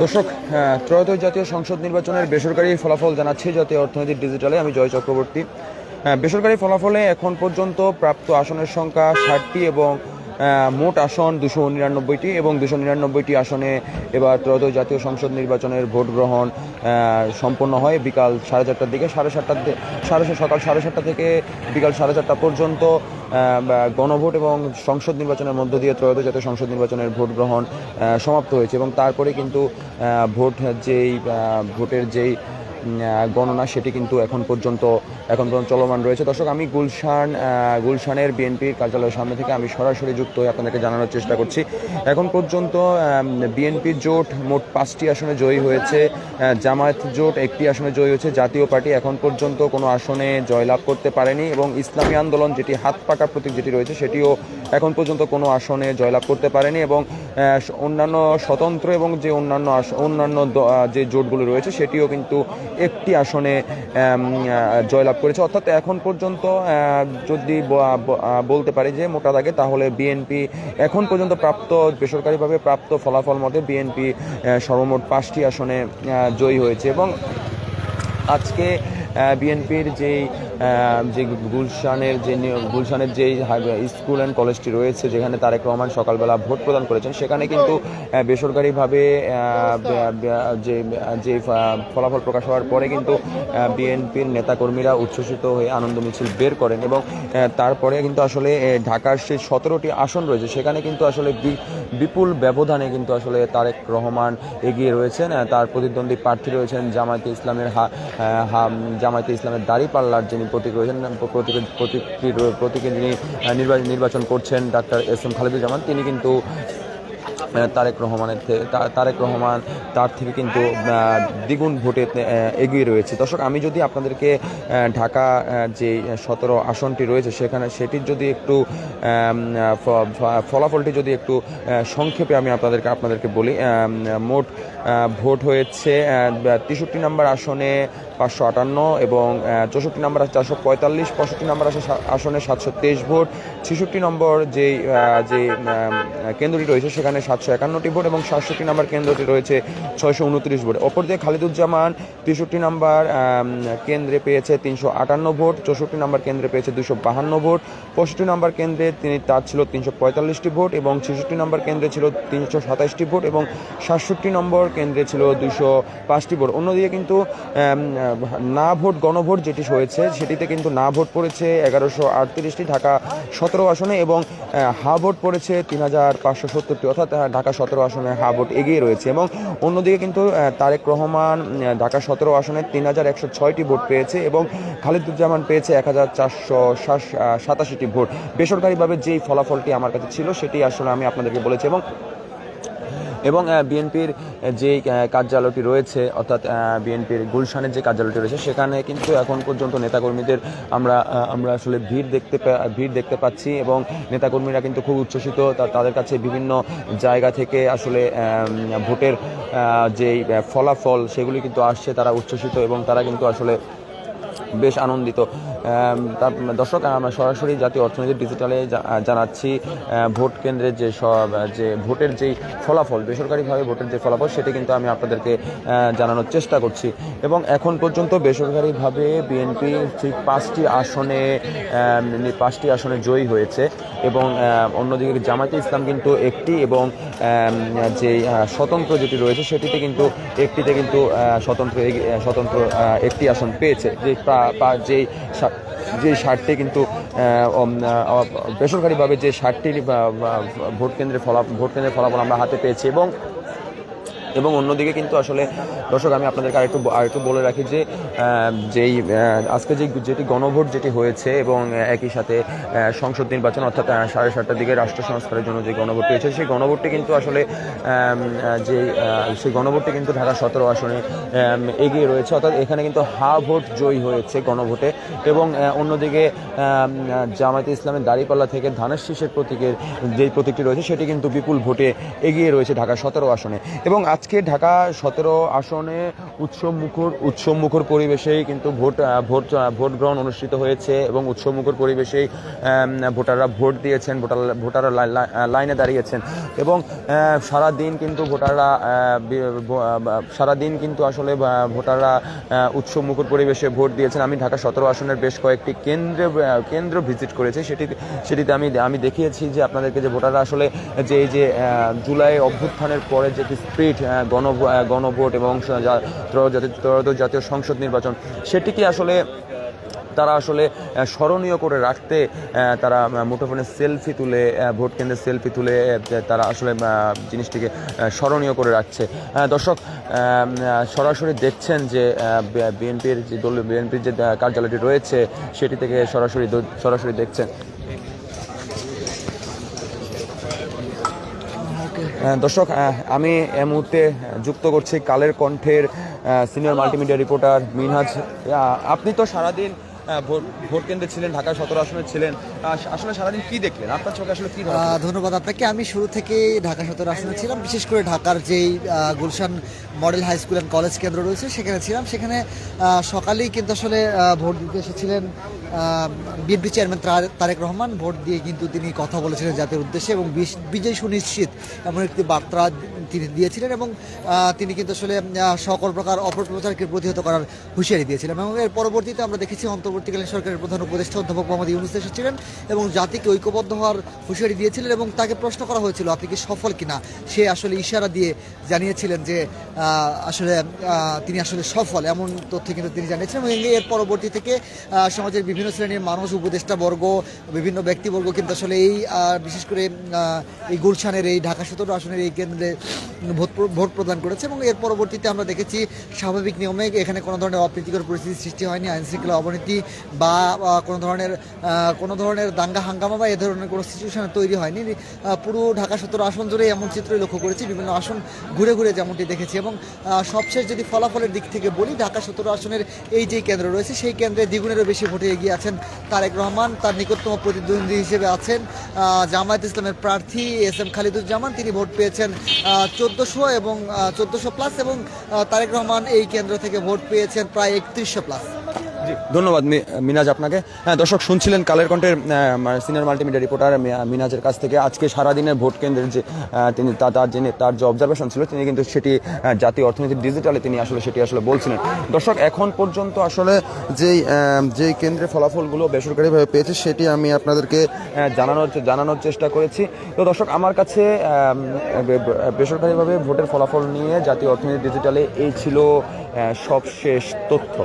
দর্শক ত্রয়োদশ জাতীয় সংসদ নির্বাচনের বেসরকারি ফলাফল জানাচ্ছি জাতীয় অর্থনৈতিক ডিজিটালে। আমি জয় চক্রবর্তী। বেসরকারি ফলাফলে এখন পর্যন্ত প্রাপ্ত আসনের সংখ্যা ষাটটি এবং মোট আসন দুশো নিরানব্বইটি এবং দুশো নিরানব্বইটি আসনে এবার ত্রয়োদশ জাতীয় সংসদ নির্বাচনের ভোট গ্রহণ সম্পন্ন হয় বিকাল সাড়ে চারটার দিকে, সাড়ে সাতটার সাড়ে সকাল সাড়ে সাতটা থেকে বিকাল সাড়ে চারটা পর্যন্ত গণভোট এবং সংসদ নির্বাচনের মধ্য দিয়ে ত্রয়োদশ জাতীয় সংসদ নির্বাচনের ভোট গ্রহণ সমাপ্ত হয়েছে এবং তারপরে কিন্তু ভোট যেই ভোটের যেই গণনা সেটি কিন্তু এখন পর্যন্ত এখন পর্যন্ত চলমান রয়েছে। দর্শক, আমি গুলশান গুলশানের বিএনপির কার্যালয়ের সামনে থেকে আমি সরাসরি যুক্ত হয়ে আপনাদেরকে জানানোর চেষ্টা করছি। এখন পর্যন্ত বিএনপি জোট মোট পাঁচটি আসনে জয়ী হয়েছে জামায়াত জোট একটি আসনে জয়ী হয়েছে। জাতীয় পার্টি এখন পর্যন্ত কোনো আসনে জয়লাভ করতে পারেনি এবং ইসলামী আন্দোলন যেটি হাত পাকা প্রতীক যেটি রয়েছে, সেটিও এখন পর্যন্ত কোনো আসনে জয়লাভ করতে পারেনি এবং অন্যান্য স্বতন্ত্র এবং যে অন্যান্য অন্যান্য যে জোটগুলো রয়েছে, সেটিও কিন্তু একটি আসনে জয়লাভ করেছে। অর্থাৎ এখন পর্যন্ত যদি বলতে পারি যে মোটা দাগে, তাহলে বিএনপি এখন পর্যন্ত প্রাপ্ত, বেসরকারিভাবে প্রাপ্ত ফলাফল মতে বিএনপি সর্বমোট পাঁচটি আসনে জয়ী হয়েছে। এবং আজকে বিএনপির যেই যে গুলশানের যে গুলশানের যেই স্কুল অ্যান্ড কলেজটি রয়েছে, যেখানে তারেক রহমান সকালবেলা ভোট প্রদান করেছেন, সেখানে কিন্তু বেসরকারিভাবে যে যে ফলাফল প্রকাশ হওয়ার পরে কিন্তু বিএনপির নেতাকর্মীরা উচ্ছ্বসিত হয়ে আনন্দ মিছিল বের করেন এবং তারপরে কিন্তু আসলে ঢাকার সেই সতেরোটি আসন রয়েছে, সেখানে কিন্তু আসলে বিপুল ব্যবধানে কিন্তু আসলে তারেক রহমান এগিয়ে রয়েছেন তার প্রতিদ্বন্দ্বী প্রার্থী রয়েছেন জামায়াতে ইসলামের জামায়াতে ইসলামের দাড়ি পাল্লার যিনি প্রতীক যিনি নির্বাচন করছেন ডাক্তার এস এম খালেদুজ্জামান তিনি কিন্তু তারেক রহমানের তারেক রহমান তার থেকে কিন্তু দ্বিগুণ ভোটে এগিয়ে রয়েছে। দর্শক, আমি যদি আপনাদেরকে ঢাকা যে সতেরো আসনটি রয়েছে, সেখানে সেটির যদি একটু ফলাফলটি যদি একটু সংক্ষেপে আমি আপনাদেরকে আপনাদেরকে বলি মোট ভোট হয়েছে তেষট্টি নম্বর আসনে পাঁচশো আটান্ন এবং চৌষট্টি নম্বর আছে চারশো পঁয়তাল্লিশ, পঁয়ষট্টি নম্বর আসে আসনে সাতশো তেইশ ভোট, ছেষট্টি নম্বর যেই যে কেন্দ্রটি রয়েছে, সেখানে সাতশো একান্নটি ভোট এবং সাতষট্টি নাম্বার কেন্দ্রটি রয়েছে ছয়শো উনত্রিশ ভোট। অপর দিয়ে খালিদুজ্জামান তেষট্টি নম্বর কেন্দ্রে পেয়েছে তিনশো আটান্ন ভোট, চৌষট্টি নাম্বার কেন্দ্রে পেয়েছে দুশো বাহান্ন ভোট, পঁয়ষট্টি নম্বর কেন্দ্রে তিনি, তার ছিল তিনশো পঁয়তাল্লিশটি ভোট এবং ছেষট্টি নম্বর কেন্দ্রে ছিল তিনশো সাতাশটি ভোট এবং সাতষট্টি নম্বর কেন্দ্রে ছিল দুশো পাঁচটি ভোট। অন্যদিকে কিন্তু না ভোট, গণভোট যেটি হয়েছে, সেটিতে কিন্তু না ভোট পড়েছে এগারোশো আটত্রিশটি, ঢাকা সতেরো আসনে এবং হা ভোট পড়েছে তিন হাজার পাঁচশো সত্তরটি। অর্থাৎ ঢাকা সতেরো আসনে হা ভোট এগিয়ে রয়েছে এবং অন্যদিকে কিন্তু তারেক রহমান ঢাকা সতেরো আসনে তিন হাজার একশো ছয়টি ভোট পেয়েছে এবং খালিদুজ্জামান পেয়েছে এক হাজার চারশো সাতাশিটি ভোট। বেসরকারিভাবে যেই ফলাফলটি আমার কাছে ছিল, সেটি আসলে আমি আপনাদেরকে বলেছি এবং এবং বিএনপির যে কার্যালয়টি রয়েছে, অর্থাৎ বিএনপির গুলশানের যে কার্যালয়টি রয়েছে, সেখানে কিন্তু এখন পর্যন্ত নেতাকর্মীদের আমরা আমরা আসলে ভিড় দেখতে ভিড় দেখতে পাচ্ছি এবং নেতাকর্মীরা কিন্তু খুব উচ্ছ্বসিত। তাদের কাছে বিভিন্ন জায়গা থেকে আসলে ভোটের যেই ফলাফল সেগুলি কিন্তু আসছে, তারা উচ্ছ্বসিত এবং তারা কিন্তু আসলে বেশ আনন্দিত। তার দর্শক, আমরা সরাসরি জাতীয় অর্থনীতি ডিজিটালে জানাচ্ছি ভোট কেন্দ্রের যে সব যে ভোটের যেই ফলাফল, বেসরকারিভাবে ভোটের যে ফলাফল, সেটি কিন্তু আমি আপনাদেরকে জানানোর চেষ্টা করছি। এবং এখন পর্যন্ত বেসরকারিভাবে বিএনপি ঠিক পাঁচটি আসনে পাঁচটি আসনে জয়ী হয়েছে। এবং অন্যদিকে জামায়াতে ইসলাম কিন্তু একটি এবং যে স্বতন্ত্র যেটি রয়েছে, সেটিতে কিন্তু একটিতে কিন্তু স্বতন্ত্র স্বতন্ত্র একটি আসন পেয়েছে। যে যেই যে সারটি কিন্তু বেসরকারিভাবে যে সারটির ভোট কেন্দ্রে ফলা, ভোট কেন্দ্রের ফলাফল আমরা হাতে পেয়েছি এবং এবং অন্যদিকে কিন্তু আসলে, দর্শক, আমি আপনাদেরকে আরেকটু আরেকটু বলে রাখি যে যেই আজকে যে যেটি গণভোট যেটি হয়েছে এবং একই সাথে সংসদ নির্বাচন অর্থাৎ সাড়ে সাতটার দিকে রাষ্ট্র সংস্কারের জন্য যে গণভোট হয়েছে সেই গণভোটটি কিন্তু আসলে যে সেই গণভোটটি কিন্তু ঢাকা সতেরো আসনে এগিয়ে রয়েছে। অর্থাৎ এখানে কিন্তু হা ভোট জয়ী হয়েছে গণভোটে এবং অন্যদিকে জামায়াতে ইসলামের দাঁড়িপাল্লা থেকে ধানের শীষের প্রতীকের যেই প্রতীকটি রয়েছে, সেটি কিন্তু বিপুল ভোটে এগিয়ে রয়েছে ঢাকা সতেরো আসনে। এবং আজকে আজকে ঢাকা সতেরো আসনে উৎসবমুখর উৎসবমুখর পরিবেশেই কিন্তু ভোট ভোট ভোট গ্রহণ অনুষ্ঠিত হয়েছে এবং উৎসবমুখর পরিবেশেই ভোটাররা ভোট দিয়েছেন ভোটার ভোটাররা লাই- লাই- লাইনে দাঁড়িয়েছেন এবং আহ, সারাদিন কিন্তু ভোটাররা আহ, সারাদিন কিন্তু আসলে ভোটাররা আহ, উৎসবমুখর পরিবেশে ভোট দিয়েছেন। আমি ঢাকা সতেরো আসনের বেশ কয়েকটি কেন্দ্রে কেন্দ্র ভিজিট করেছি। সেটি সেটিতে আমি আমি দেখিয়েছি যে আপনাদেরকে যে ভোটাররা আসলে যে এই যে জুলাই অভ্যুত্থানের পরে যে স্পিড গণ গণভোট এবং জাতীয় সংসদ নির্বাচন, সেটিকে আসলে তারা আসলে স্মরণীয় করে রাখতে তারা মুঠোফোনে সেলফি তুলে ভোট কেন্দ্রে সেলফি তুলে তারা আসলে জিনিসটিকে স্মরণীয় করে রাখছে। দর্শক সরাসরি দেখছেন যে বিএনপির যে দল বিএনপির যে কার্যালয়টি রয়েছে, সেটি থেকে সরাসরি সরাসরি দেখছেন। দর্শক আমি এ মুহূর্তে যুক্ত করছি কালের কণ্ঠের সিনিয়র মাল্টিমিডিয়া রিপোর্টার মিনহাজ। আপনি তো সারাদিন ভোট ভোট কেন্দ্রে ছিলেন ঢাকা সতেরো আসনে ছিলেন। আসলে সারাদিন কি দেখলেন? আপনার চোখে আসলে কি ধন্যবাদ আপনাকে। আমি শুরু থেকে ঢাকা সতেরো আসনে ছিলাম বিশেষ করে ঢাকার যেই Gulshan model high school and college কেন্দ্র রয়েছে সেখানে ছিলাম। সেখানে সকালেই কিন্তু আসলে ভোট দিতে এসেছিলেন বিএনপি চেয়ারম্যান তার- তারেক রহমান। ভোট দিয়ে কিন্তু তিনি কথা বলেছিলেন জাতির উদ্দেশ্যে এবং বিজয় সুনিশ্চিত এমন একটি বার্তা তিনি দিয়েছিলেন এবং তিনি কিন্তু আসলে সকল প্রকার অপপ্রচারকে প্রতিহত করার হুঁশিয়ারি দিয়েছিলেন এবং এর পরবর্তীতে আমরা দেখেছি অন্তর্বর্তীকালীন সরকারের প্রধান উপদেষ্টা অধ্যাপক মোহাম্মদ ইউনুস এসেছিলেন এবং জাতিকে ঐক্যবদ্ধ হওয়ার হুঁশিয়ারি দিয়েছিলেন এবং তাকে প্রশ্ন করা হয়েছিল, আপনি কি সফল কিনা? সে আসলে ইশারা দিয়ে জানিয়েছিলেন যে আসলে তিনি আসলে সফল। এমন তথ্য কিন্তু তিনি জানিয়েছিলেন এবং এর পরবর্তী থেকে সমাজের বিভিন্ন শ্রেণির মানুষ, উপদেষ্টা বর্গ, বিভিন্ন ব্যক্তিবর্গ কিন্তু আসলে এই বিশেষ করে এই গুলশানের এই ঢাকা সতেরো আসনের এই কেন্দ্রে ভোট ভোট প্রদান করেছে এবং এর পরবর্তীতে আমরা দেখেছি, স্বাভাবিক নিয়মে এখানে কোনো ধরনের অপ্রীতিকর পরিস্থিতি সৃষ্টি হয়নি। আইন শৃঙ্খলা অবনতি বা কোনো ধরনের কোনো ধরনের দাঙ্গা, হাঙ্গামা বা এ ধরনের কোনো সিচুয়েশন তৈরি হয়নি। পুরো ঢাকা সতেরো আসন জুড়ে এমন চিত্রই লক্ষ্য করেছি। বিভিন্ন আসন ঘুরে ঘুরে যেমনটি দেখেছি এবং সবশেষ যদি ফলাফলের দিক থেকে বলি, ঢাকা সতেরো আসনের এই যে কেন্দ্র রয়েছে, সেই কেন্দ্রে দ্বিগুণেরও বেশি ভোটে এগিয়ে আছেন তারেক রহমান। তার নিকটতম প্রতিদ্বন্দ্বী হিসেবে আছেন জামায়াত ইসলামের প্রার্থী এস এম খালিদুজ্জামান। তিনি ভোট পেয়েছেন চোদ্দোশো এবং চোদ্দোশো প্লাস এবং তারেক রহমান এই কেন্দ্র থেকে ভোট পেয়েছেন প্রায় একত্রিশশো প্লাস। ধন্যবাদ মিনাজ আপনাকে। হ্যাঁ দর্শক, শুনছিলেন কালের কণ্ঠের সিনিয়র মাল্টিমিডিয়া রিপোর্টার মিনাজের কাছ থেকে। আজকে সারাদিনের ভোট কেন্দ্রের যে তিনি তার যিনি, তার যে অবজারভেশন ছিল, তিনি কিন্তু সেটি জাতীয় অর্থনীতি ডিজিটালে তিনি আসলে সেটি আসলে বলছিলেন। দর্শক, এখন পর্যন্ত আসলে যেই যেই কেন্দ্রে ফলাফলগুলো বেসরকারিভাবে পেয়েছে, সেটি আমি আপনাদেরকে জানানোর জানানোর চেষ্টা করেছি। তো দর্শক, আমার কাছে বেসরকারিভাবে ভোটের ফলাফল নিয়ে জাতীয় অর্থনীতি ডিজিটালে এই ছিল সবশেষ তথ্য।